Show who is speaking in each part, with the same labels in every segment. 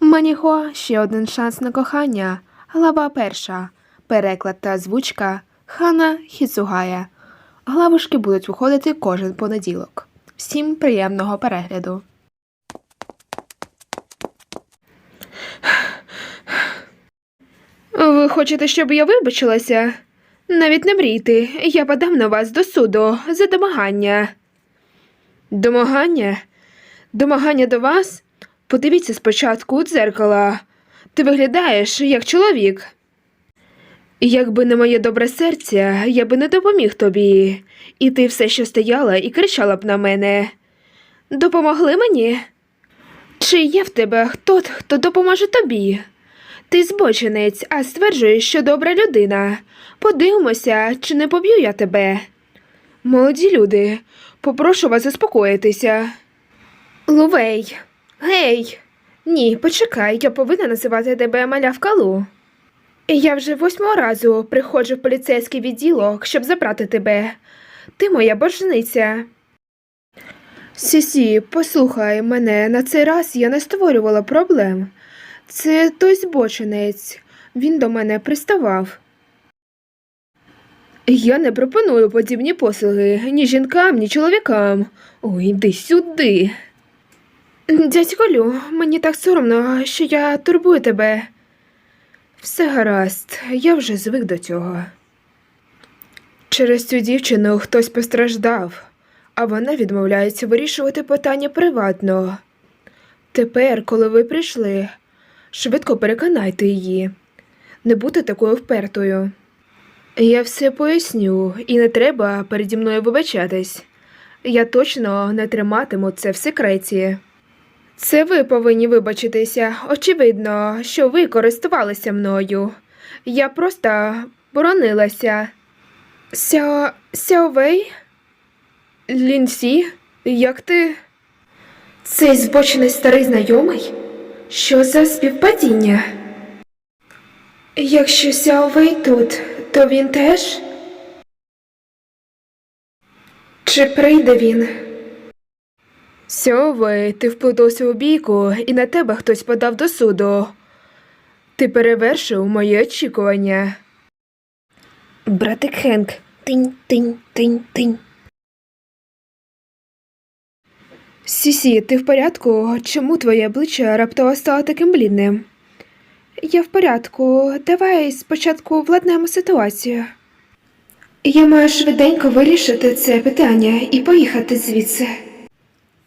Speaker 1: Маніхо ще один шанс на кохання. Глава перша. Переклад та озвучка Хана Хіцугая. Главушки будуть виходити кожен понеділок. Всім приємного перегляду. Ви хочете, щоб я вибачилася? Навіть не мрійте, я подам на вас до суду за домагання. Домагання? Домагання до вас? Подивіться спочатку у дзеркало. Ти виглядаєш як чоловік. Якби не моє добре серце, я би не допоміг тобі, і ти все ще стояла і кричала б на мене. Допомогли мені? Чи є в тебе хто, хто допоможе тобі? Ти збочинець, а стверджуєш, що добра людина. Подивимося, чи не поб'ю я тебе. Молоді люди, попрошу вас заспокоїтися. Лувей, гей. Ні, почекай, я повинна називати тебе малявка Лу. Я вже восьмого разу приходжу в поліцейський відділок, щоб забрати тебе. Ти моя боржниця. Сісі, послухай мене, на цей раз я не створювала проблем. Це той збочинець. Він до мене приставав. Я не пропоную подібні послуги ні жінкам, ні чоловікам. Ой, йди сюди. Дядько Лю, мені так соромно, що я турбую тебе. Все гаразд, я вже звик до цього. Через цю дівчину хтось постраждав, а вона відмовляється вирішувати питання приватно. Тепер, коли ви прийшли, швидко переконайте її. Не бути такою впертою. Я все поясню, і не треба переді мною вибачатись. Я точно не триматиму це в секреті. Це ви повинні вибачитися. Очевидно, що ви користувалися мною. Я просто боронилася. Сяо... Сяовей? Лінсі? Як ти? Цей збочений старий знайомий? Що за співпадіння? Якщо Сяовей тут, то він теж? Чи прийде він? Сьовий, ти вплутався у бійку, і на тебе хтось подав до суду. Ти перевершив мої очікування. Братик Хенк, тинь, тинь, тинь, тинь. Сісі, ти в порядку? Чому твоє обличчя раптово стало таким блідним? Я в порядку. Давай спочатку владнаємо ситуацію. Я маю швиденько вирішити це питання і поїхати звідси.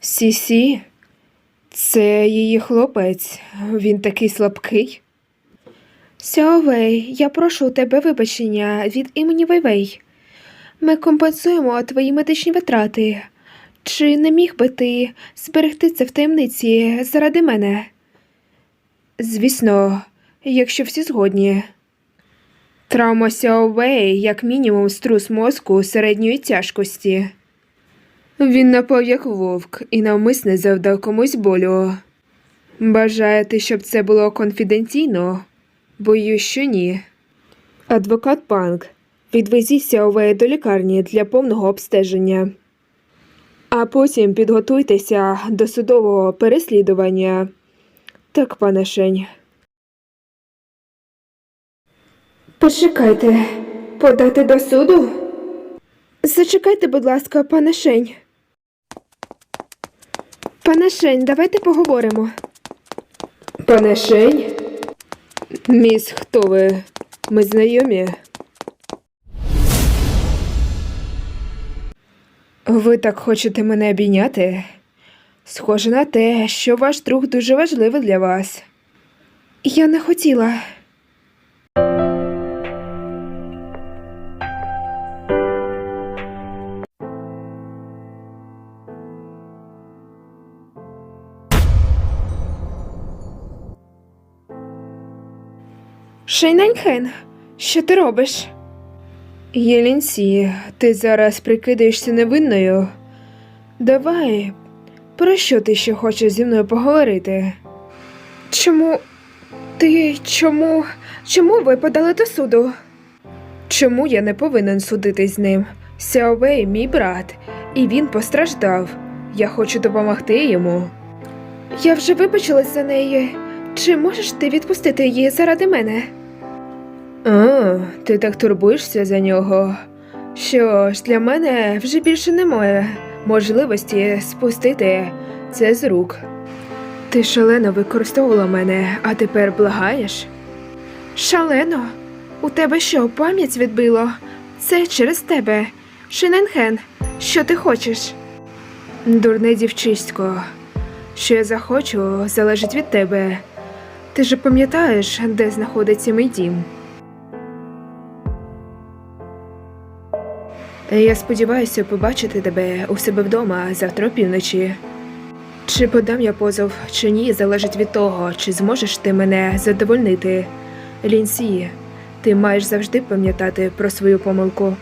Speaker 1: Сісі, це її хлопець. Він такий слабкий. Сяовей, я прошу у тебе вибачення від імені Вейвей. Ми компенсуємо твої медичні витрати. Чи не міг би ти зберегти це в таємниці заради мене? Звісно, якщо всі згодні. Травма Сяовей, як мінімум, струс мозку середньої тяжкості. Він напав як вовк і навмисне завдав комусь болю. Бажаєте, щоб це було конфіденційно? Боюсь, що ні. Адвокат Панк, відвезіть Сяовея до лікарні для повного обстеження. А потім підготуйтеся до судового переслідування. Так, пане Шень. Почекайте, подати до суду? Зачекайте, будь ласка, пане Шень. Пане Шень, давайте поговоримо. Пане Шень? Міс, хто ви? Ми знайомі? Ви так хочете мене обійняти? Схоже на те, що ваш друг дуже важливий для вас. Я не хотіла. Шейнаньхен, що ти робиш? Єлінсі, ти зараз прикидаєшся невинною. Давай, про що ти ще хочеш зі мною поговорити? Чому ти чому? Чому ви подали до суду? Чому я не повинен судитись з ним? Сяовей мій брат, і він постраждав. Я хочу допомогти йому. Я вже вибачилась за неї. Чи можеш ти відпустити її заради мене? О, ти так турбуєшся за нього. Що ж, для мене вже більше немає можливості спустити це з рук. Ти шалено використовувала мене, а тепер благаєш? Шалено? У тебе що, пам'ять відбило? Це через тебе. Шиненхен, що ти хочеш? Дурне дівчисько, що я захочу, залежить від тебе. Ти ж пам'ятаєш, де знаходиться мій дім? Я сподіваюся побачити тебе у себе вдома завтра опівночі. Чи подам я позов, чи ні, залежить від того, чи зможеш ти мене задовольнити. Лінсі, ти маєш завжди пам'ятати про свою помилку.